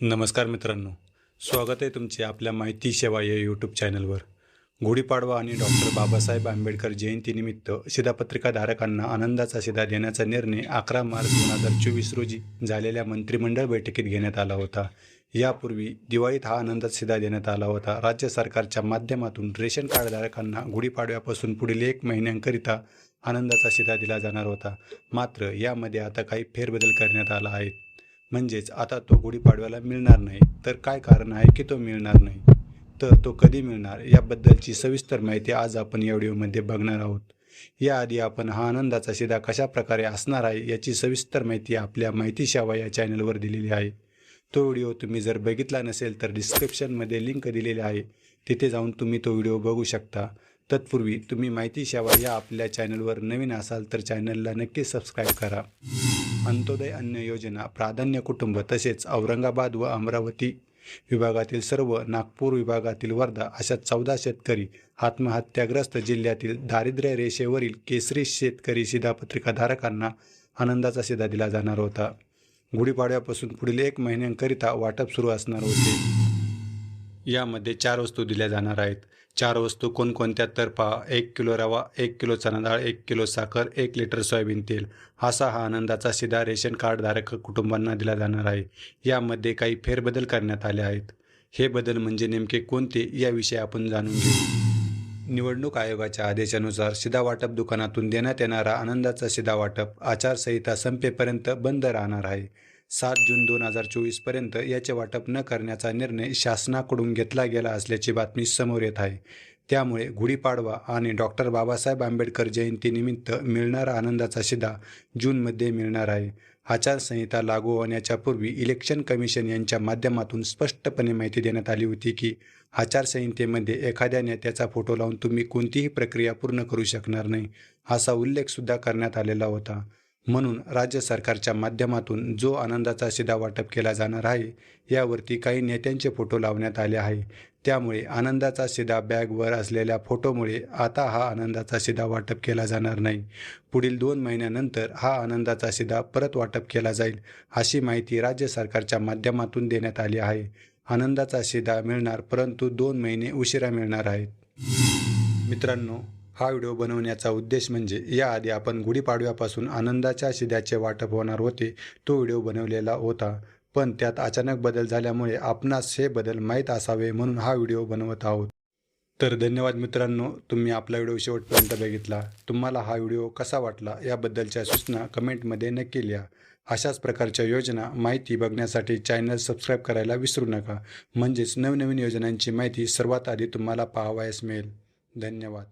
नमस्कार मित्रांनो. स्वागत आहे तुमचे आपल्या माहिती सेवा या यूट्यूब चॅनलवर गुढीपाडवा आणि डॉक्टर बाबासाहेब आंबेडकर जयंतीनिमित्त शिधापत्रिकाधारकांना आनंदाचा शिधा देण्याचा निर्णय अकरा मार्च दोन हजार चोवीस रोजी झालेल्या मंत्रिमंडळ बैठकीत घेण्यात आला होता. यापूर्वी दिवाळीत हा आनंदाचा शिधा देण्यात आला होता. राज्य सरकारच्या माध्यमातून रेशन कार्डधारकांना गुढीपाडव्यापासून पुढील एक महिन्यांकरिता आनंदाचा शिधा दिला जाणार होता. मात्र यामध्ये आता काही फेरबदल करण्यात आला आहे. म्हणजेच आता तो गुढीपाडव्याला मिळणार नाही तर काय कारण आहे की तो मिळणार नाही? तर तो कधी मिळणार? याबद्दलची सविस्तर माहिती आज आपण या व्हिडिओमध्ये बघणार आहोत. याआधी आपण हा आनंदाचा शिधा कशा प्रकारे असणार आहे याची सविस्तर माहिती आपल्या माहिती सेवा या चॅनलवर दिलेली आहे. तो व्हिडिओ तुम्ही जर बघितला नसेल तर डिस्क्रिप्शनमध्ये लिंक दिलेली आहे. तिथे जाऊन तुम्ही तो व्हिडिओ बघू शकता. तत्पूर्वी तुम्ही माहिती सेवा या आपल्या चॅनलवर नवीन असाल तर चॅनलला नक्की सबस्क्राईब करा. अंत्योदय अन्न योजना प्राधान्य कुटुंब तसेच औरंगाबाद व अमरावती विभागातील सर्व नागपूर विभागातील वर्धा अशा चौदा शेतकरी आत्महत्याग्रस्त जिल्ह्यातील दारिद्र्य रेषेवरील केसरी शेतकरी शिधापत्रिकाधारकांना आनंदाचा शिधा दिला जाणार होता. गुढीपाडव्यापासून पुढील एक महिन्यांकरिता वाटप सुरू असणार होते. यामध्ये चार वस्तू दिल्या जाणार आहेत. चार वस्तू कोणकोणत्या? तर पहा एक किलो रवा एक किलो चणा डाळ एक किलो साखर एक लिटर सोयाबीन तेल. असा हा आनंदाचा शिधा रेशन कार्डधारक कुटुंबांना दिला जाणार आहे. यामध्ये काही फेरबदल करण्यात आले आहेत. हे बदल म्हणजे नेमके कोणते याविषयी आपण जाणून घेऊ. निवडणूक आयोगाच्या आदेशानुसार शिधा वाटप दुकानातून देण्यात येणारा आनंदाचा शिधा वाटप आचारसंहिता संपेपर्यंत बंद राहणार आहे. सात जून दोन हजार चोवीसपर्यंत याचे वाटप न करण्याचा निर्णय शासनाकडून घेतला गेला असल्याची बातमी समोर येत आहे. त्यामुळे गुढीपाडवा आणि डॉक्टर बाबासाहेब आंबेडकर जयंतीनिमित्त मिळणारा आनंदाचा शिधा जूनमध्ये मिळणार आहे. आचारसंहिता लागू होण्याच्या पूर्वी इलेक्शन कमिशन यांच्या माध्यमातून स्पष्टपणे माहिती देण्यात आली होती की आचारसंहितेमध्ये एखाद्या नेत्याचा फोटो लावून तुम्ही कोणतीही प्रक्रिया पूर्ण करू शकणार नाही असा उल्लेखसुद्धा करण्यात आलेला होता. म्हणून राज्य सरकारच्या माध्यमातून जो आनंदाचा शिधा वाटप केला जाणार आहे यावरती काही नेत्यांचे फोटो लावण्यात आले आहे त्यामुळे आनंदाचा शिधा बॅगवर असलेल्या फोटोमुळे आता हा आनंदाचा शिधा वाटप केला जाणार नाही. पुढील दोन महिन्यानंतर हा आनंदाचा शिधा परत वाटप केला जाईल अशी माहिती राज्य सरकारच्या माध्यमातून देण्यात आली आहे. आनंदाचा शिधा मिळणार परंतु दोन महिने उशिरा मिळणार आहेत. मित्रांनो हा व्हिडिओ बनवण्याचा उद्देश म्हणजे याआधी आपण गुढीपाडव्यापासून आनंदाच्या शिद्याचे वाटप होणार होते तो व्हिडिओ बनवलेला होता. पण त्यात अचानक बदल झाल्यामुळे आपणास हे बदल माहीत असावे म्हणून हा व्हिडिओ बनवत आहोत. तर धन्यवाद मित्रांनो तुम्ही आपला व्हिडिओ शेवटपर्यंत बघितला. तुम्हाला हा व्हिडिओ कसा वाटला याबद्दलच्या सूचना कमेंटमध्ये नक्की लिहा. अशाच प्रकारच्या योजना माहिती बघण्यासाठी चॅनल सबस्क्राईब करायला विसरू नका. म्हणजेच नवनवीन योजनांची माहिती सर्वात आधी तुम्हाला पाहावयास मिळेल. धन्यवाद.